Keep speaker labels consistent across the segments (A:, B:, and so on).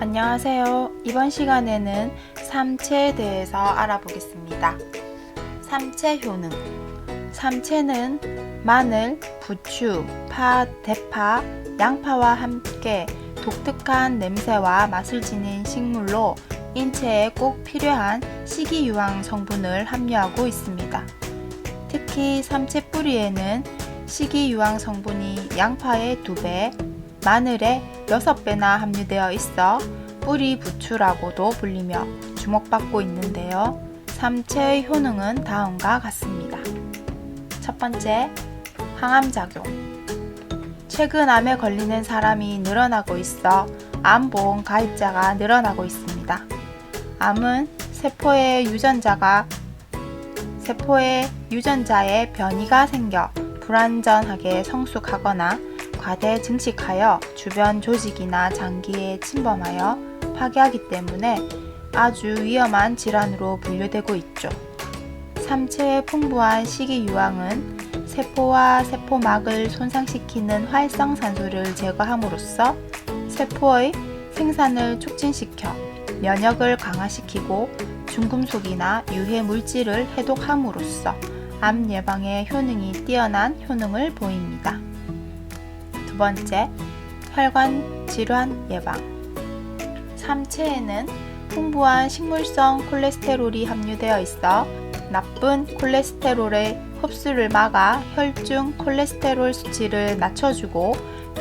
A: 안녕하세요. 이번 시간에는 삼체에 대해서 알아보겠습니다. 삼체 효능. 삼체는 마늘, 부추, 파, 대파, 양파와 함께 독특한 냄새와 맛을 지닌 식물로 인체에 꼭 필요한 식이유황 성분을 함유하고 있습니다. 특히 삼체 뿌리에는 식이유황 성분이 양파의 2배, 마늘의 6배나 함유되어 있어 뿌리 부추라고도 불리며 주목받고 있는데요. 삼체의 효능은 다음과 같습니다. 첫 번째, 항암작용. 최근 암에 걸리는 사람이 늘어나고 있어 암보험 가입자가 늘어나고 있습니다. 암은 세포의 유전자가 세포의 유전자에 변이가 생겨 불완전하게 성숙하거나 과대 증식하여 주변 조직이나 장기에 침범하여 파괴하기 때문에 아주 위험한 질환으로 분류되고 있죠. 삼체의 풍부한 식이유황은 세포와 세포막을 손상시키는 활성산소를 제거함으로써 세포의 생산을 촉진시켜 면역을 강화시키고 중금속이나 유해 물질을 해독함으로써 암 예방에 효능이 뛰어난 효능을 보입니다. 두 번째, 혈관 질환 예방. 삼체에는 풍부한 식물성 콜레스테롤이 함유되어 있어 나쁜 콜레스테롤의 흡수를 막아 혈중 콜레스테롤 수치를 낮춰주고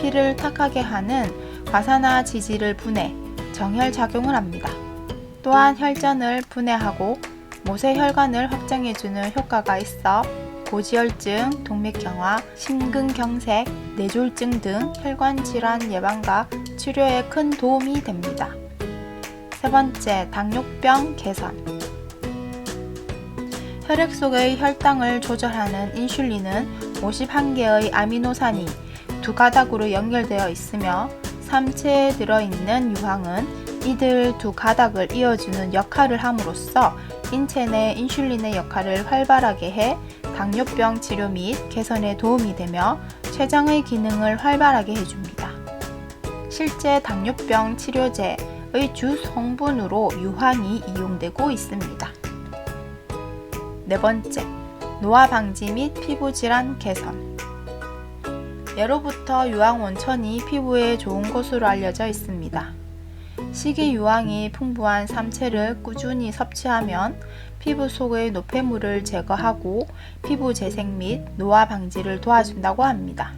A: 피를 탁하게 하는 과산화 지질을 분해, 정혈 작용을 합니다. 또한 혈전을 분해하고 모세혈관을 확장해주는 효과가 있어 고지혈증, 동맥경화, 심근경색, 뇌졸중 등 혈관 질환 예방과 치료에 큰 도움이 됩니다. 세 번째, 당뇨병 개선. 혈액 속의 혈당을 조절하는 인슐린은 51개의 아미노산이 두 가닥으로 연결되어 있으며 삼체에 들어있는 유황은 이들 두 가닥을 이어주는 역할을 함으로써 인체 내 인슐린의 역할을 활발하게 해 당뇨병 치료 및 개선에 도움이 되며 췌장의 기능을 활발하게 해줍니다. 실제 당뇨병 치료제의 주 성분으로 유황이 이용되고 있습니다. 네 번째, 노화 방지 및 피부 질환 개선. 예로부터 유황 온천이 피부에 좋은 것으로 알려져 있습니다. 식이유황이 풍부한 삼체를 꾸준히 섭취하면 피부 속의 노폐물을 제거하고 피부 재생 및 노화 방지를 도와준다고 합니다.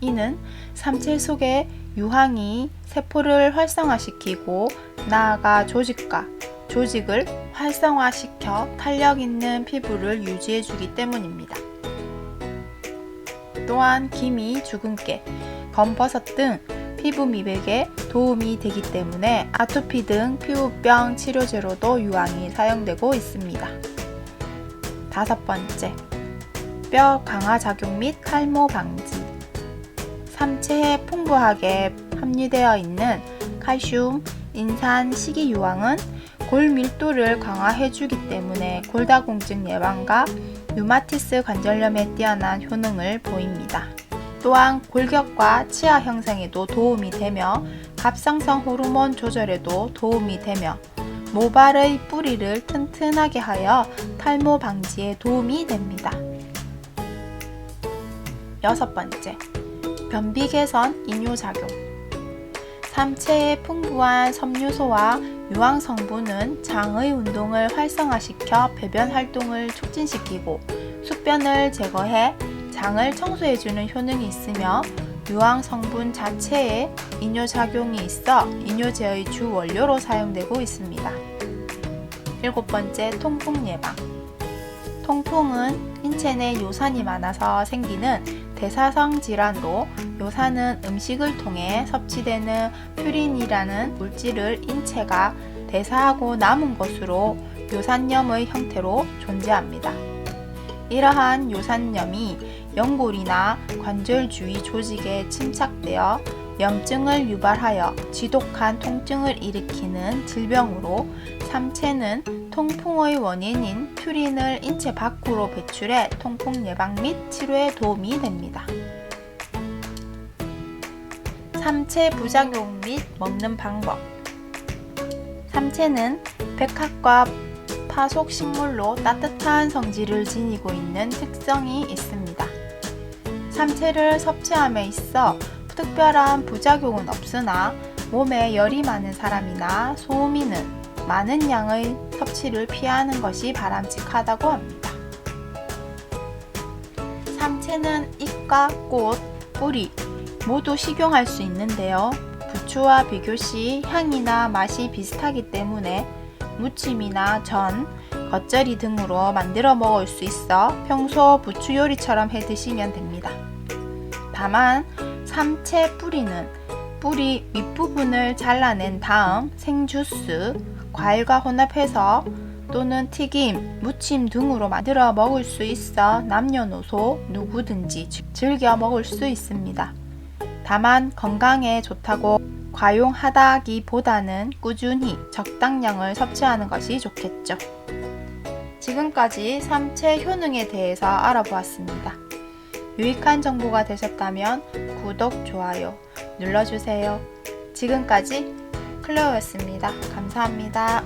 A: 이는 삼체 속의 유황이 세포를 활성화시키고 나아가 조직과 조직을 활성화시켜 탄력 있는 피부를 유지해 주기 때문입니다. 또한 기미, 주근깨, 검버섯 등 피부 미백에 도움이 되기 때문에 아토피 등 피부병 치료제로도 유황이 사용되고 있습니다. 다섯 번째, 뼈 강화 작용 및 칼모 방지. 삼체에 풍부하게 함유되어 있는 칼슘, 인산, 식이유황은 골 밀도를 강화해주기 때문에 골다공증 예방과 류마티스 관절염에 뛰어난 효능을 보입니다. 또한 골격과 치아 형성에도 도움이 되며 갑상선 호르몬 조절에도 도움이 되며 모발의 뿌리를 튼튼하게 하여 탈모 방지에 도움이 됩니다. 여섯 번째, 변비 개선 이뇨작용. 삼체의 풍부한 섬유소와 유황 성분은 장의 운동을 활성화시켜 배변 활동을 촉진시키고 숙변을 제거해 장을 청소해주는 효능이 있으며 유황 성분 자체에 이뇨 작용이 있어 이뇨 제의 주 원료로 사용되고 있습니다. 일곱 번째, 통풍 예방. 통풍은 인체 내 요산이 많아서 생기는 대사성 질환로 요산은 음식을 통해 섭취되는 퓨린이라는 물질을 인체가 대사하고 남은 것으로 요산염의 형태로 존재합니다. 이러한 요산염이 연골이나 관절 주위 조직에 침착되어 염증을 유발하여 지독한 통증을 일으키는 질병으로 삼체는 통풍의 원인인 퓨린을 인체 밖으로 배출해 통풍 예방 및 치료에 도움이 됩니다. 삼체 부작용 및 먹는 방법. 삼체는 백합과 파속 식물로 따뜻한 성질을 지니고 있는 특성이 있습니다. 삼체를 섭취함에 있어 특별한 부작용은 없으나 몸에 열이 많은 사람이나 소음이는 많은 양의 섭취를 피하는 것이 바람직하다고 합니다. 삼체는 잎과 꽃, 뿌리 모두 식용할 수 있는데요. 부추와 비교시 향이나 맛이 비슷하기 때문에 무침이나 전, 겉절이 등으로 만들어 먹을 수 있어 평소 부추 요리처럼 해 드시면 됩니다. 다만 삼채 뿌리는 뿌리 윗부분을 잘라낸 다음 생주스, 과일과 혼합해서 또는 튀김, 무침 등으로 만들어 먹을 수 있어 남녀노소 누구든지 즐겨 먹을 수 있습니다. 다만 건강에 좋다고 과용하다기보다는 꾸준히 적당량을 섭취하는 것이 좋겠죠. 지금까지 삼체 효능에 대해서 알아보았습니다. 유익한 정보가 되셨다면 구독, 좋아요 눌러주세요. 지금까지 클레어였습니다. 감사합니다.